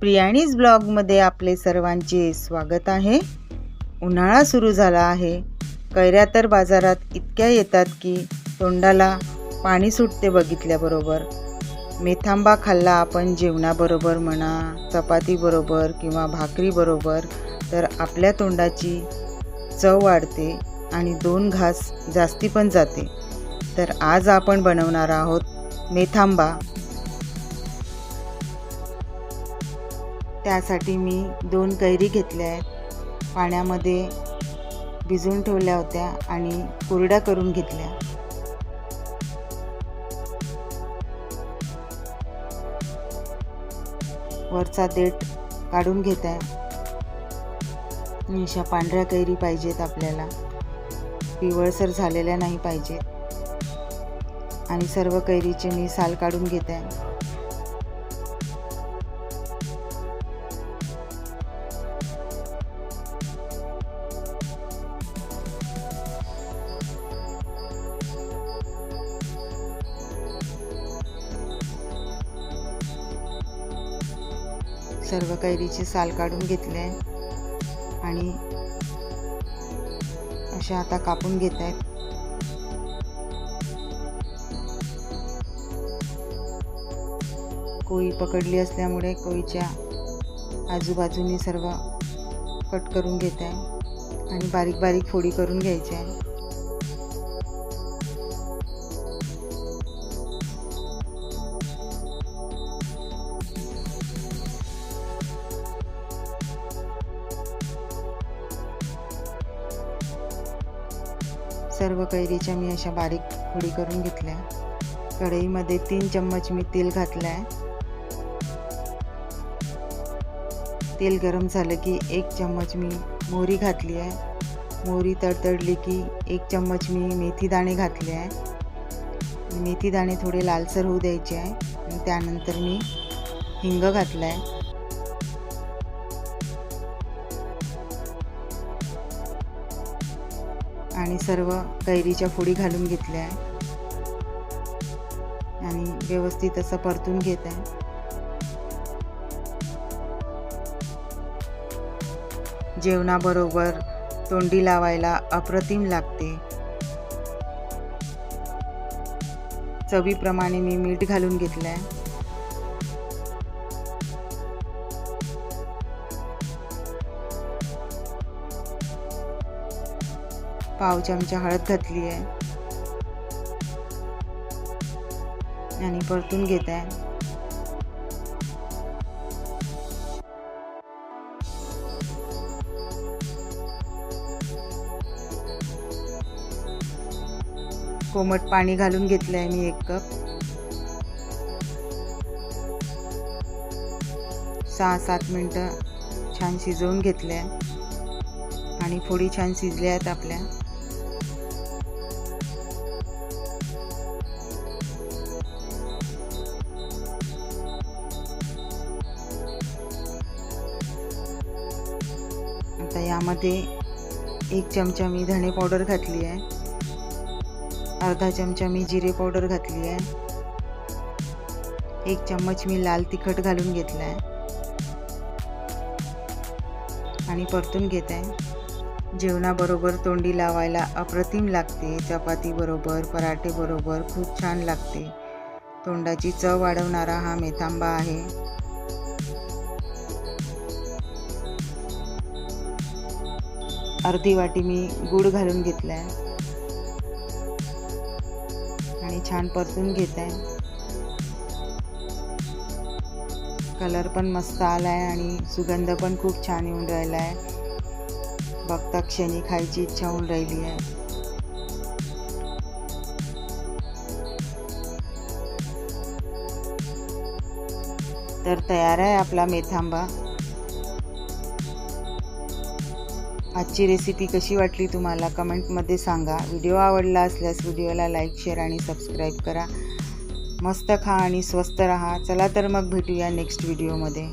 प्रियाणीज ब्लॉगमध्ये आपले सर्वांचे स्वागत आहे. उन्हाळा सुरू झाला आहे. कैऱ्या तर बाजारात इतक्या येतात की तोंडाला पाणी सुटते बघितल्याबरोबर. मेथांबा खाल्ला आपण जेवणाबरोबर म्हणा चपातीबरोबर किंवा भाकरीबरोबर तर आपल्या तोंडाची चव वाढते आणि दोन घास जास्ती पण जाते. तर आज आपण बनवणार आहोत मेथांबा. त्यासाठी मी दोन कैरी घेतल्या आहेत. पाण्यामध्ये भिजवून ठेवल्या होत्या आणि कोरड्या करून घेतल्या. वरचा देठ काढून घेत आहे. अशा पांढऱ्या कैरी पाहिजेत आपल्याला. पिवळसर झालेल्या नाही पाहिजेत. आणि सर्व कैरीचे मी साल काढून घेत आहे. सर्व कैरीचे साल काढून घेतले आणि अशा आता कापून घेत आहेत. कोळी पकडली असल्यामुळे कोळीच्या आजूबाजूनी सर्व कट करून घेत आहे. आणि बारीक बारीक फोडी करून घ्यायच्या आहे. सर्व कैरीच्या मी अशा बारीक फोडी करून घेतल्या. कढईमध्ये तीन चम्मच मी तेल घातलं आहे तेल गरम झालं की एक चम्मच मी मोहरी घातली आहे. मोहरी तडतडली की एक चम्मच मी मेथी दाणे घातले आहे. मेथी दाणे थोडे लालसर होऊ द्यायचे आहे. आणि त्यानंतर मी हिंग घातला आहे आणि सर्व कैरीच्या फोडी घालून घेतल्या आहे. आणि व्यवस्थित असं परतून घेत आहे. जेवणाबरोबर तोंडी लावायला अप्रतिम लागते. चवीप्रमाणे मी मीठ घालून घेतलं आहे पाव चमचा हळद घातली आहे. आणि परतून घेत आहे. कोमट पाणी घालून घेतलं आहे मी एक कप. सहा सात मिनटं छान शिजवून घेतले आणि फोडी छान शिजल्या आहेत आपल्या. आता यामध्ये एक चमचा मी धणे पावडर घातली आहे. अर्धा चमचा मी जिरे पावडर घातली आहे. एक चम्मच मी लाल तिखट घालून घेतला आहे. आणि परतून घेत आहे. जेवणाबरोबर तोंडी लावायला अप्रतिम लागते. चपातीबरोबर पराठेबरोबर खूप छान लागते. तोंडाची चव वाढवणारा हा मेथांबा आहे. अर्धी वाटी मी गूळ घालून घेतला आहे आणि छान परतून घेत आहे कलर पण मस्त आला आहे आणि सुगंध पण खूप छान येऊन राहिला आहे बघता क्षणी खायची इच्छा होऊन राहिली आहे. तर तयार आहे आपला मेथांबा. आजची रेसिपी कशी वाटली तुम्हाला? कमेंटमध्ये सांगा. व्हिडिओ आवडला असल्यास व्हिडिओला लाईक शेअर आणि सबस्क्राईब करा. मस्त खा आणि स्वस्त रहा. चला तर मग भेटूया नेक्स्ट व्हिडिओमध्ये